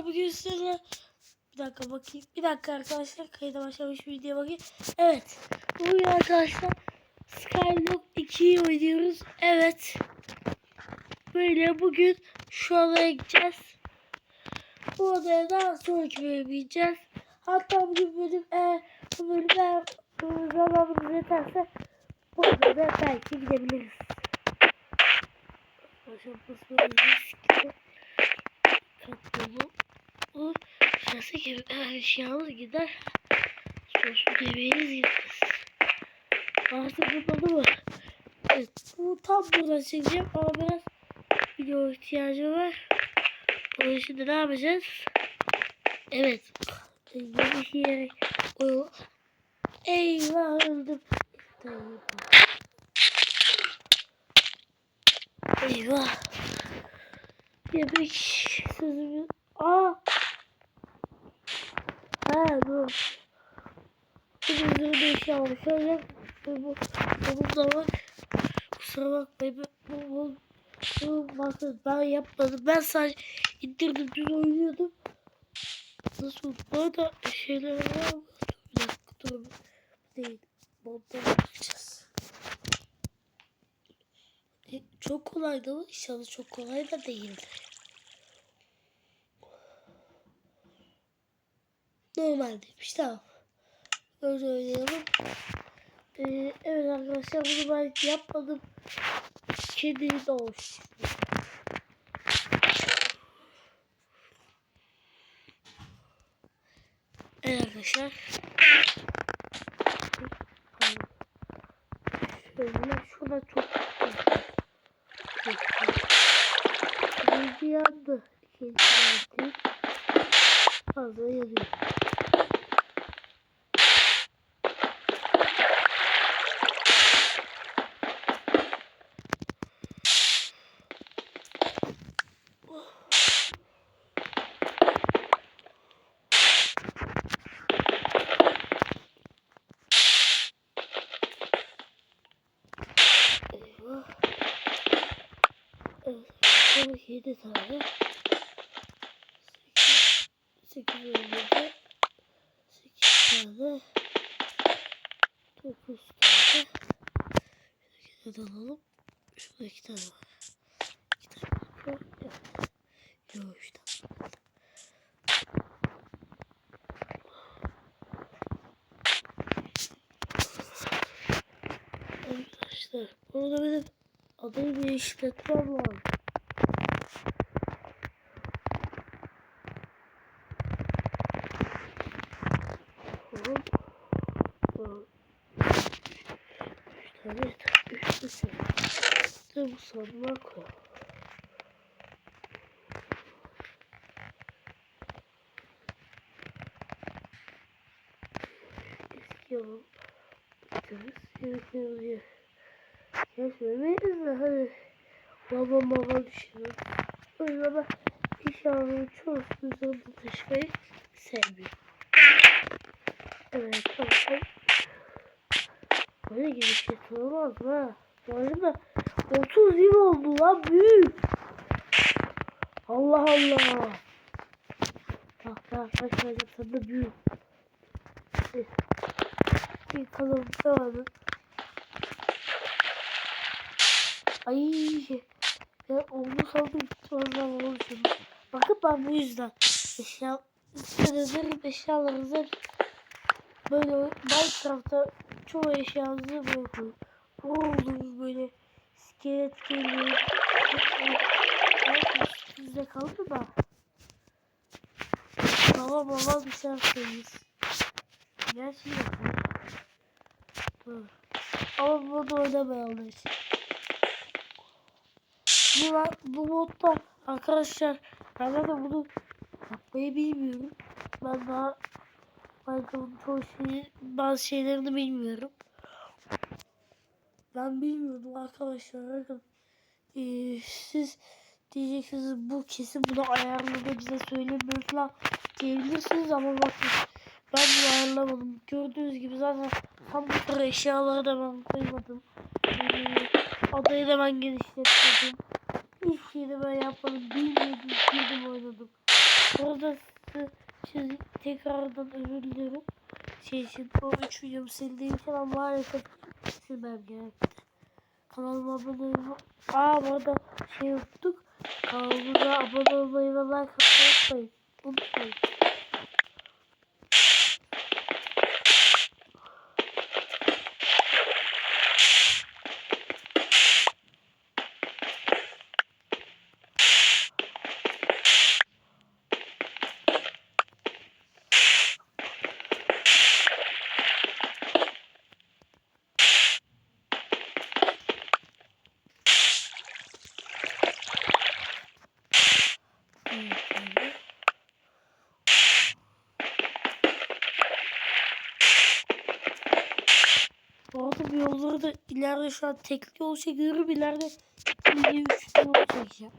arkadaşlar bugün sizinle bir dakika bakayım. Bir dakika arkadaşlar kayıda başlamış videoya bakayım. Evet. Bugün arkadaşlar Skyblock 2'yi oynuyoruz. Evet. Böyle bugün şu adaya gideceğiz. Bu adaya daha sonraki bölüm gideceğiz. Hatta bugün bölüm eğer bu bölüm bu zamanımız yeterse bu adaya belki gidebiliriz. Başımız böyle riskli. Katlanı. O şansı gibi eşyamız gider. Sonsuz yemeğiniz gitmez. Artık bunları mı? Evet. Bu tam buradan çekeceğim ama biraz video ihtiyacım var. Onun de ne yapacağız? Evet. Yeni yere koyalım. Eyvah öldüm. Eyvah. Yemek sözümü. Aa. Dur. Bu üzerinde eşya var. Şöyle bu bu bunun da var. Kusura bakmayın. Bu bu bu bakın ben yapmadım. Ben sadece indirdim dün oynuyordum. Nasıl? Bu arada şeyler var? Bir dakika dur. Değil. Montaj yapacağız. E, Çok kolaydı ama inşallah çok kolay da değildi. Normaldeymiş tamam. Öyle oynayalım. Ee, evet arkadaşlar bunu ben yapmadım. De oluşturdu. Evet arkadaşlar. Şöyle şuna çok Birinci yandı. İkinci yandı. Fazla yanıyor. Eyvah. Evet. Son 7 tane. 8 8 önünde 8 tane 9 tane Şuradaki de alalım. Şurada 2 tane var. 2 tane var. Evet. Yok 3 tane. Arkadaşlar burada benim adayı bir işletmem Bir de bu sandığa koy. Eski alalım. Gidiyoruz. Yemeklerimizi Geçmemeyiz de hadi. Baba baba. O yüzden ben eşyaların çoğusunu taşımayı sevmiyorum. Evet tamam. Böyle gibi şey olmaz mı? Bu arada 30 yıl oldu lan büyük. Allah Allah. Bak bak bak bak de büyük. Bir kazanım vardı. Ay ben onu sandım sonra olmuşum. Bakın ben bu yüzden eşya sizlerin eşyalarınızı böyle Minecraft'ta çoğu eşyanızı bırakın. Oğlum böyle iskelet geliyor. Sizde kaldı da. Baba baba bir şey yapıyoruz. Gerçekten. Dur. Ama bunu oynamayalım için. Bu, bu modda arkadaşlar ben de bunu yapmayı bilmiyorum. Ben daha Minecraft'ın çoğu şeyi, bazı şeylerini bilmiyorum. Ben bilmiyordum arkadaşlar. Ee, siz diyeceksiniz bu kesin bunu ayarladı bize söylemiyor falan diyebilirsiniz ama bakın ben bunu ayarlamadım. Gördüğünüz gibi zaten tam bu sıra eşyaları da ben koymadım. Ee, adayı da ben genişletmedim. Hiçbir şey de ben yapmadım. Bilmiyordum. Girdim oynadım. Burada size size tekrardan özür dilerim. Şey için o 3 videomu sildiğim için ama maalesef silmem gerekti. Kanalıma abone olmayı... Aa bu arada şey unuttuk. Kanalımıza abone olmayı ve like atmayı unutmayın. Unutmayın. Evet, böyle. Bu arada bu yolları an tekli yol çekiyorum. İleride ikinci, üçlü yol çekeceğim.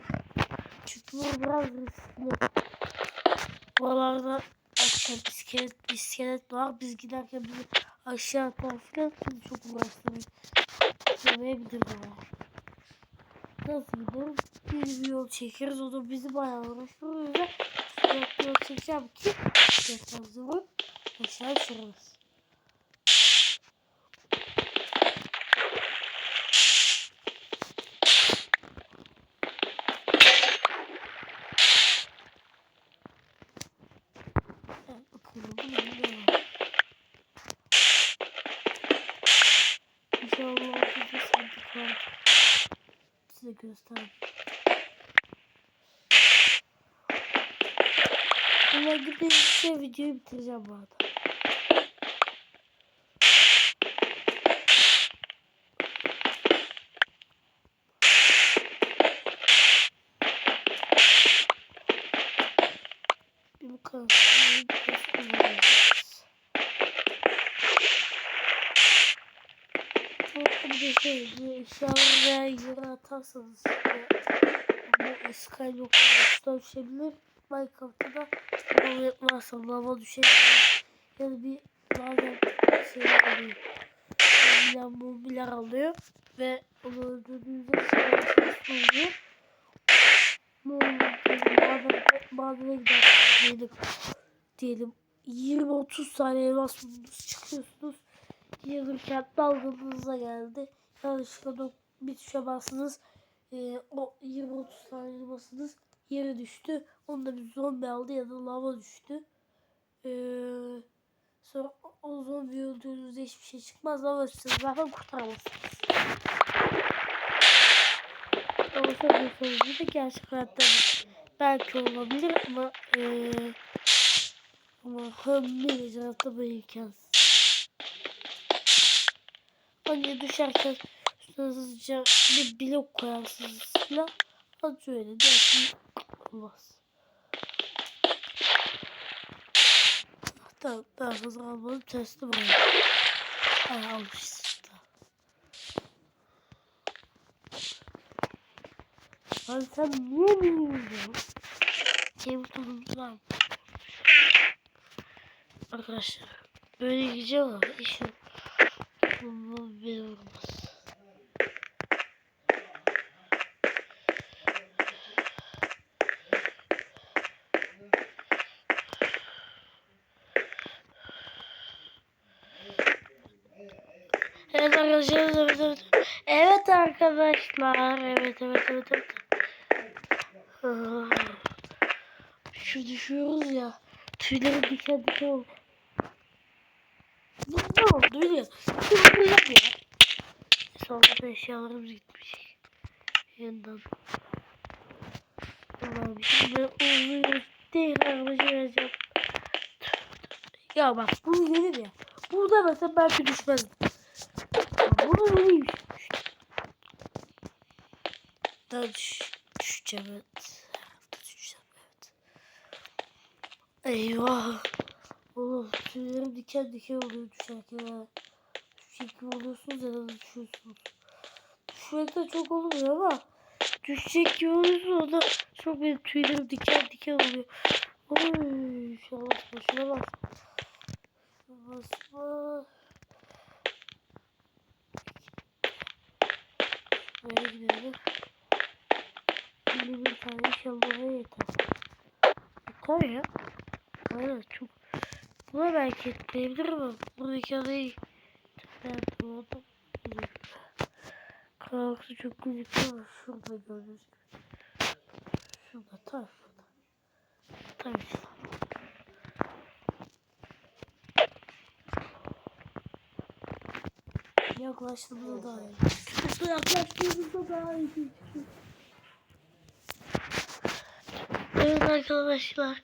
Çünkü bu biraz riskli. Buralarda aşağı iskelet, iskelet var. Biz giderken bizi aşağı atar falan. Bizi çok uğraştırır. Sevmeyebilir var. Nasıl gidelim? Bir, yol çekeriz. O da bizi bayağı uğraştırır. Sürekli yol çekeceğim ki destansı vurup aşağı düşürürüz. Size göstereyim. Buna gidince videoyu bitireceğim bu arada. Bir bu kadar. Şey, veya yere atarsanız bu Skyblock'a uçta düşebilir. Minecraft'ta da lava yapmazsa lava düşebilir. Ya da bir bazen şey oluyor. Mobilyar mobilyar alıyor ve onu öldürdüğünüzde şey oluyor. Ne olur bazen madene diyelim. Diyelim 20-30 tane elmas buldunuz çıkıyorsunuz. Gelirken dalganıza geldi. Yanlışlıkla bir tuşa bastınız. Ee, o 20-30 tane elmasınız yere düştü. Onda bir zombi aldı ya da lava düştü. Ee, sonra o- zombi öldürdüğünüzde hiçbir şey çıkmaz. Lava düştünüz zaten kurtaramazsınız. Ama söylüyorsanız da gerçek hayatta belki olabilir ama ee, ama hem mecratta bu imkansız. Hani düşerken hızlıca bir blok koyarsınız falan. Hadi öyle dersin olmaz. Tamam daha fazla almadım testi buraya. Ay almışız. Tamam. Lan sen niye bilmiyorsun? Şey butonumuz var mı? Arkadaşlar böyle gideceğim ama işim bu bir olmaz. Evet arkadaşlar evet evet. Evet arkadaşlar evet evet evet evet. Ah. Şu düşüyoruz ya. Tüyleri diken diken oldu. Ne oldu biliyor ne ya? Sonra eşyalarımız gitmiş. Yeniden. Allah'ım şimdi onu tekrar başaracağım. Ya bak bunu yedim ya. Burada mesela belki düşmezdim. Bunu yeniymiş. Daha düş, düşeceğim evet. Herhalde düşeceğim evet. Eyvah. Oğlum tüylerim diken diken oluyor düşerken. Düşecek gibi oluyorsunuz ya da düşüyorsunuz. Düşmekte çok olmuyor ama düşecek gibi oluyorsunuz o da çok benim tüylerim diken diken oluyor. Oy şuna basma şuna. Şuna basma. Böyle gidelim. Şimdi bir tane inşallah yeter. Yeter Aynen çok. Buna belki etmeyebilir ama buradaki adayı ben doğdum. Karanlıkta çok gözüküyor ama şurada gördüğünüz gibi. Şurada tam şurada. Tam şurada. Yaklaştığımızda daha iyi. Yaklaştığımızda daha iyi. Evet arkadaşlar.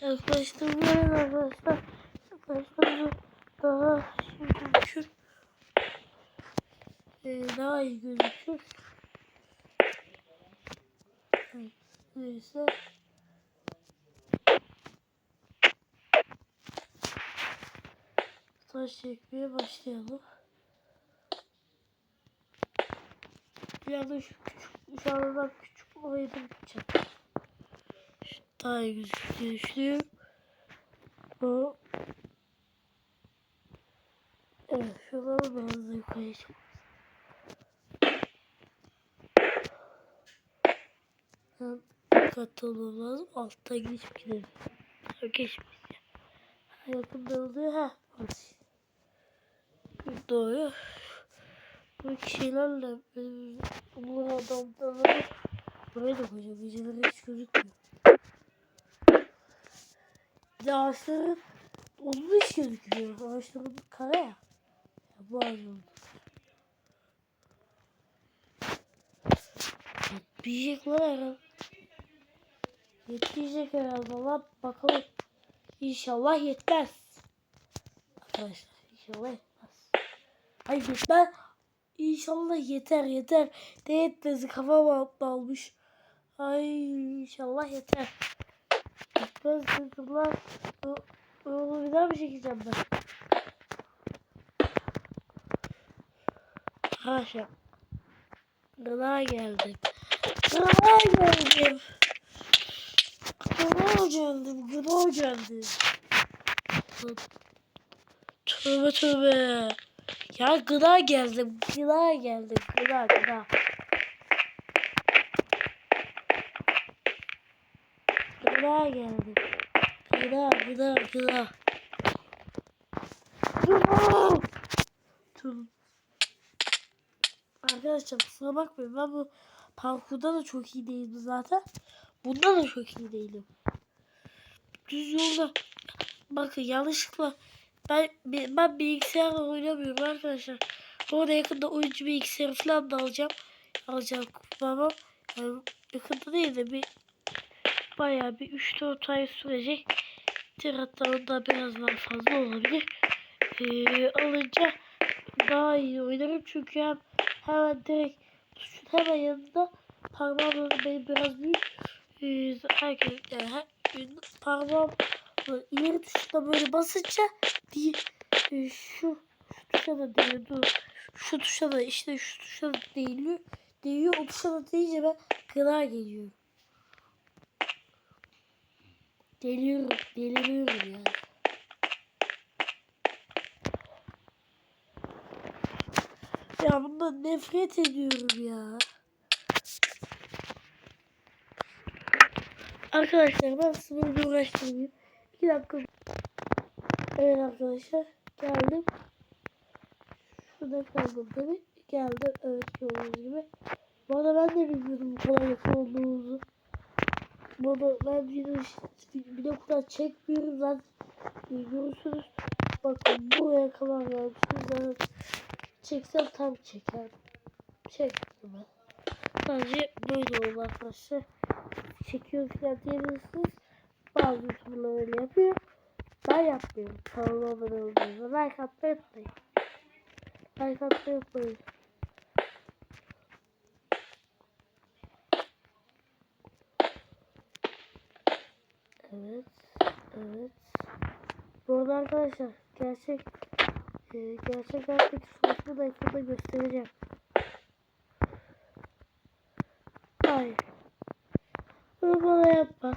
Yaklaştığımda arkadaşlar. Yaklaştığımda daha şey gözükür. Ee, daha iyi gözükür. Neyse. Taş çekmeye başlayalım. Bir anda şu küçük, şu aradan küçük olayı da gideceğim. Şu daha iyi gözüküyor düşünüyorum. Bu Evet, şuraları da hızlı yukarıya çıkmaz. Ben dikkatli olmam lazım. Alttan geçip gidelim. Geçmeyiz ya. Yakında oluyor. Orası. Doğru. Bu şeylerle benim bu adamları buraya da koyacağım. Geceleri hiç gözükmüyor. Bir de ağaçların onun hiç gözükmüyor. Ağaçların kara ya. ya bu ağaç oldu. Yetmeyecek lan herhalde. Yetmeyecek herhalde lan. Bakalım. İnşallah yetmez. Arkadaşlar inşallah yetmez. Ay yetmez. İnşallah yeter yeter. Ne yetmesi kafama almış. Ay inşallah yeter. Lan. O- Onu bir daha mı çekeceğim ben? Haşa. Gına geldim. Gına geldim. Gına geldim. Gına geldim. Tövbe tövbe. Ya gıda geldim. Gıda geldim. Gıda gıda. Gıda geldim. Gıda gıda gıda. Arkadaşlar kusura bakmayın ben bu parkurda da çok iyi değilim zaten. Bunda da çok iyi değilim. Düz yolda bakın yanlışlıkla ben ben bilgisayarla oynamıyorum arkadaşlar. Bu arada yakında oyuncu bilgisayarı falan da alacağım. Alacağım babam. Yani yakında değil de bir bayağı bir 3-4 ay sürecek. Hatta ondan biraz daha fazla olabilir. Ee, alınca daha iyi oynarım çünkü hem hemen direkt tuşun hemen yanında parmağım benim biraz büyük. Ee, herkes yani her, parmağım ileri tuşuna böyle basınca bir e, şu şu tuşa da değiyor dur. Şu tuşa da işte şu tuşa da değiliyor. Değiyor o tuşa da değince ben gıda geliyorum. Deliyorum, deliriyorum yani. Ya bundan nefret ediyorum ya. Arkadaşlar ben böyle uğraştırmayayım. 2 dakika. Evet arkadaşlar geldim. Şurada kaldım tabi. Geldim evet gördüğünüz gibi. Bu arada ben de bilmiyordum bu kadar yakın olduğumuzu. Bu arada ben video de kadar çekmiyorum zaten. Görürsünüz. Bakın buraya kadar gelmişim. Zaten çeksem tam çekerdim. Çektim ben. Sadece böyle oldu arkadaşlar. Çekiyor falan diyebilirsiniz. Bazı youtuberlar öyle yapıyor. Ben yapmıyorum. Kanalıma abone olduğunuzda like atmayı unutmayın. Like atmayı unutmayın. Evet. Evet. Bu arada arkadaşlar gerçek e, gerçek hayattaki sonuçunu da ekranda göstereceğim. Hayır. Bunu bana yapma.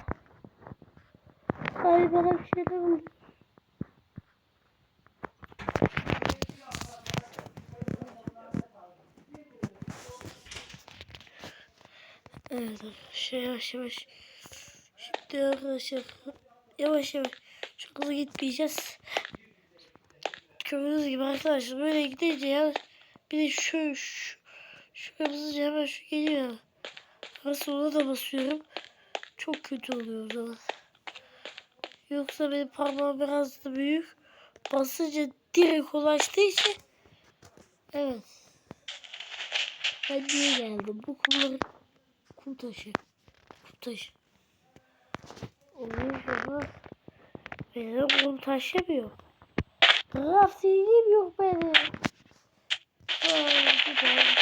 Hayır bana bir şey de Evet. Şey yavaş yavaş. Şimdi arkadaşlar yavaş yavaş. Çok hızlı gitmeyeceğiz. Gördüğünüz gibi arkadaşlar böyle gidince ya bir de şu şu, şu hızlıca hemen şu geliyor. Nasıl ona da basıyorum. Çok kötü oluyor o zaman. Yoksa benim parmağım biraz da büyük. Basınca direkt ulaştığı için. Evet. Ben niye geldim? Bu kumları kum taşı. Kum taşı. Olur ama benim kum taşımıyor. Raftingim yok benim. Aa, güzel.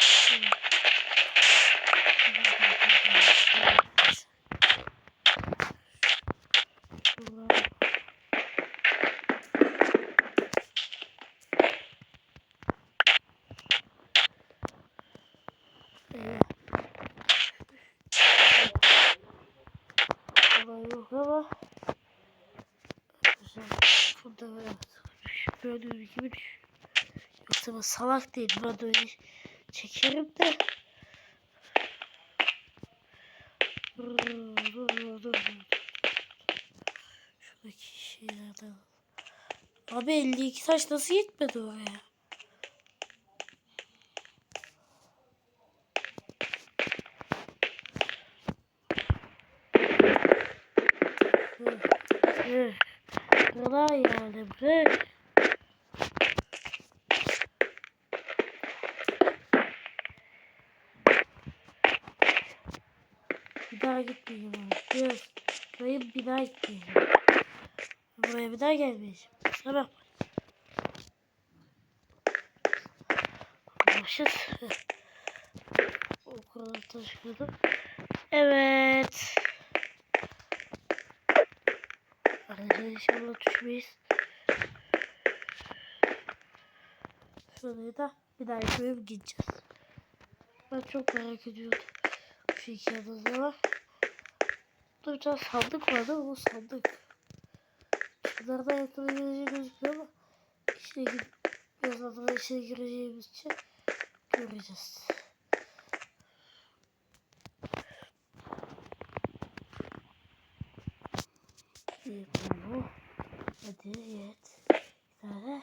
Şuradan. Evet. Olay yok ama güzel. Burada böyle gördüğünüz gibi düş. Yoksa ben salak değilim. Ben de öyle çekerim de. Şuradaki şeylerden. Abi 52 taş nasıl gitmedi oraya? Kolay yani bırak. Bir daha gitmeyeceğim abi. Biraz buraya bir daha. Buraya bir daha gelmeyeceğim. Kusura bakma. Başız. O kadar taşıdım. Evet. Arkadaşlar inşallah düşmeyiz. Şurayı da bir daha yapıp gideceğiz. Ben çok merak ediyordum. Şu iki var. Burada bir tane sandık vardı o sandık. Şunlardan yakalayabileceği gözüküyor ama içine gidip birazdan içine gireceğimiz için göreceğiz. Bu. Hadi yet. Bir tane.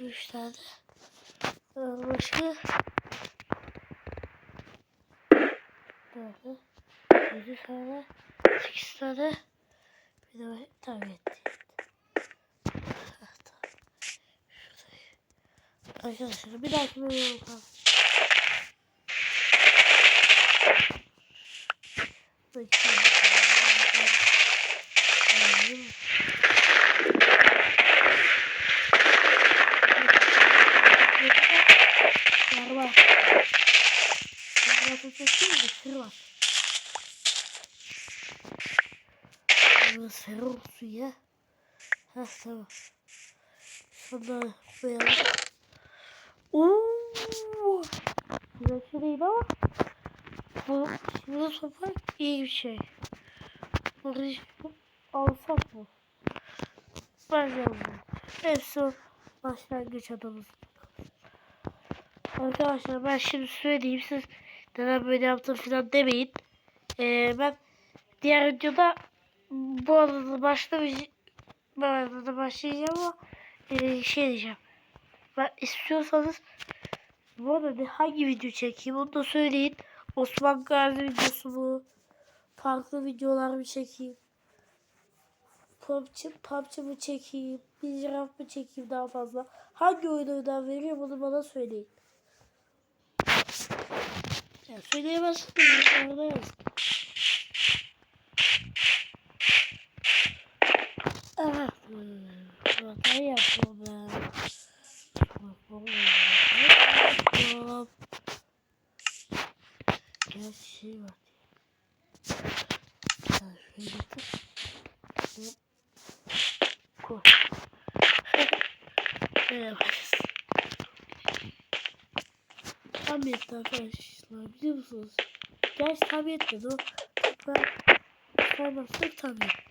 Üç tane. Başka. Dört. Yedi tane. Sekiz tane. Bir de yetti. yetti. Şurayı. Arkadaşlar bir dahaki bölüme bakalım. Bakayım. Alayım. Var var. Biraz ötesi mi? Sır var. Biraz ferro olsun ya. Heh tamam. Şurada koyalım. Ooo. Şey değil ama. Bu şimdi sopa iyi bir şey. Bunu alsak mı? Bence almayalım. Hepsi başlangıç adamız. Arkadaşlar ben şimdi söyleyeyim siz neden böyle yaptım falan demeyin. Ee, ben diğer videoda bu arada başlamayacağım. Bu arada başlayacağım ama e, şey diyeceğim. Ben istiyorsanız bu arada hangi video çekeyim onu da söyleyin. Osman Gazi videosu mu? Farklı videolar mı çekeyim? PUBG, PUBG mı çekeyim? Minecraft mı çekeyim daha fazla? Hangi oyunlardan veriyorum onu bana söyleyin. Ya söyleyemezsiniz. Orada yaz. Evet. Hata yapıyorum ben. Yapıyorum. Gel şey var. Sen şöyle. Hop. Koy. Böyle yaparız. Tam yetti arkadaşlar biliyor musunuz? Gerçi tam yetmedi o. Ben saymazsak tam yetti.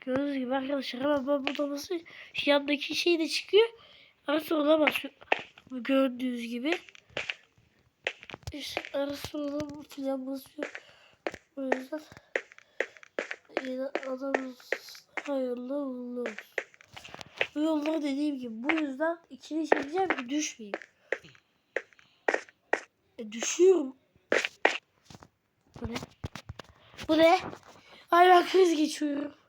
Gördüğünüz gibi arkadaşlar hemen ben burada basıyor. Şu yandaki şey de çıkıyor. Artık ona basıyor. Gördüğünüz gibi. işte arasında filan basıyor. O yüzden yine adamız hayırlı uğurlu olsun. Bu yolları dediğim gibi bu yüzden ikili çekeceğim ki düşmeyeyim. E, düşüyorum. Bu ne? Bu ne? Ay ben kriz geçiyorum.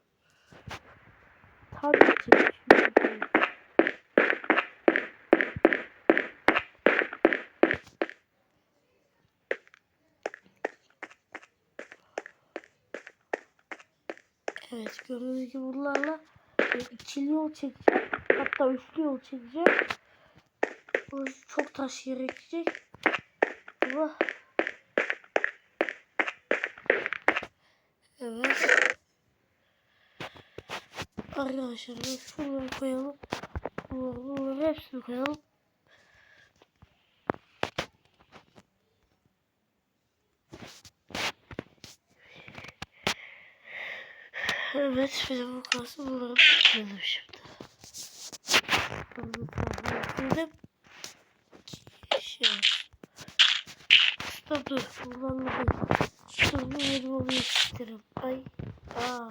Tabii ki. Evet gördüğünüz gibi bunlarla e, ikili yol çekeceğim. Hatta üçlü yol çekeceğim. Bu çok taş gerekecek. Ama Evet. Arkadaşlar şunları koyalım. Bunları, bunları hepsini koyalım. Evet benim bu kalsın bunları koyalım şimdi. Bunu tamam Şey. Stop dur. Dur bu benim onu isterim. Ay. Aa.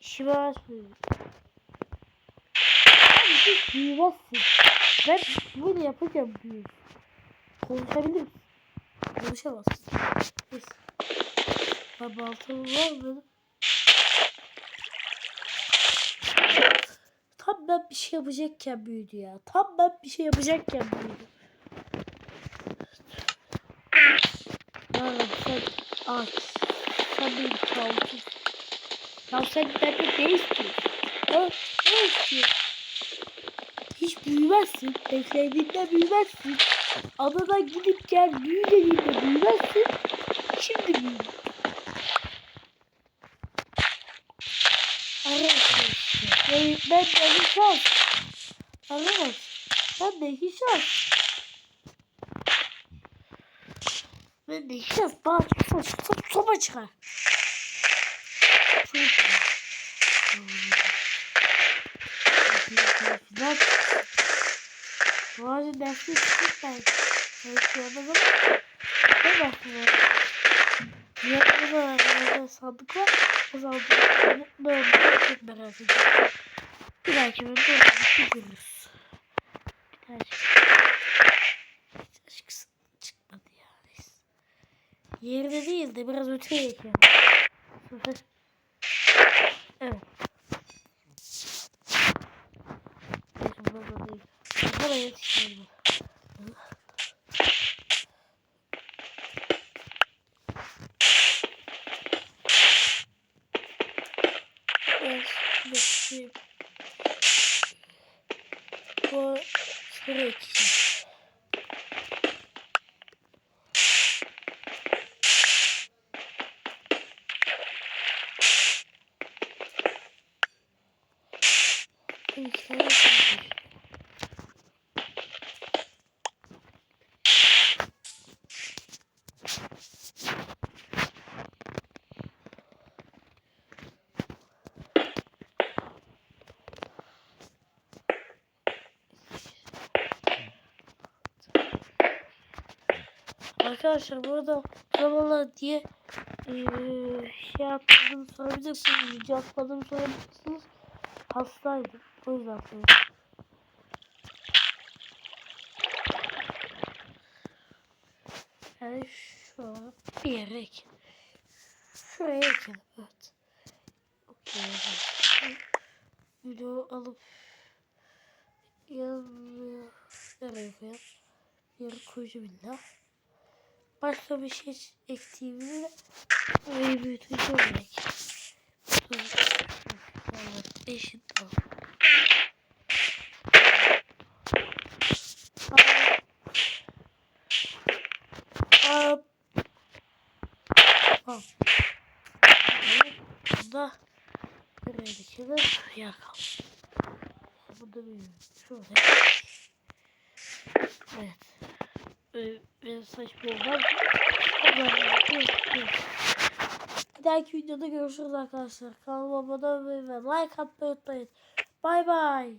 İşimi açmıyor. Büyümezsin. Ben bunu yapacağım büyür. Konuşabilir misin? Konuşamazsın. Neyse. Ben baltamı var mı benim? Tam ben bir şey yapacakken büyüdü ya. Tam ben bir şey yapacakken büyüdü. Ya sen aç. Sen benim kalkın. Ya sen benden ne? Ha? Ne istiyorsun? Hiç büyümezsin. Beklediğinde büyümezsin. Adadan gidip gel büyü dediğinde büyümezsin. Şimdi. Arkadaşlar işte. Ben, de hiç az. Arkadaş. Ben de hiç az. Ben de hiç az. Bana so, so, sopa çıkar. Sopa çıkar. Filan. Bu arada dersi çıkıp ben. Çalışıyorum ama. Ne var? Yanında da arada sandık var. O sandık ne olduğunu çok merak ediyorum. Bir dahaki bölümde onu görürüz. Bir dahaki. Hiç çıkmadı ya. Neyse. Yerinde değil de biraz öteye geçelim. evet. Neyse burada değil. Burada yetişmiyor bu. Evet, bakayım. Bu şuraya gideceğim. Arkadaşlar burada zamanla diye eee şey yapmadığımı sorabilirsiniz. Video atmadığımı sorabilirsiniz. Hastaydım. O yüzden. Yani şu bir yere ekelim. Şuraya ekelim. Evet. Okey. Video alıp yanına nereye koyalım? Yarı koyacağım illa. Başka bir şey ektiğimde orayı büyüteceğim eşit ol. Buraya dikelim. Yakalım. Burada bir şurada. Evet. Ee, benim saçma olmaz. Bir dahaki videoda görüşürüz arkadaşlar. Kanalıma abone olmayı ve like atmayı unutmayın. Bay bay.